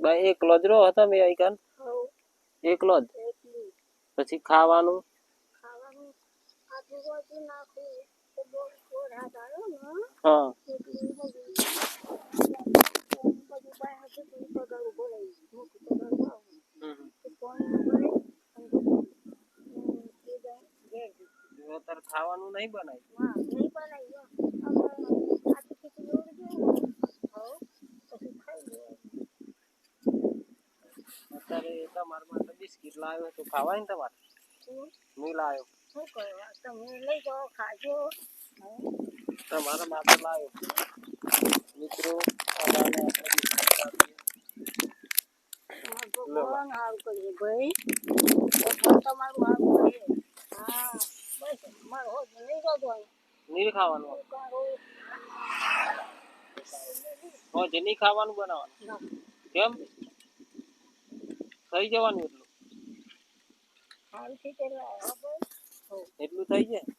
બા એકલો જ રહો હતો મેં આઈકાન એકલો જ? પછી ખાવાનું? ખાવાનું હા. એટલું બધું બધું અત્યારે તમારા માટે બિસ્કિટ લાવ્યો તો ખાવાય ને તમારે? મી લાવ્યો. શું કરવા તમે લઈ જાઓ ખાજો. તમારા માટે લાવ્યો. મિત્રો ભગવાન હારું કરીએ ભાઈ. તમારું હારું કરીએ. હા બસ મારો હોજ નહીં જતો નીર ખાવાનું હોજ નહીં ખાવાનું બનાવવાનું. કેમ? થઈ જવાનું એટલું. એટલું થઈ જાય?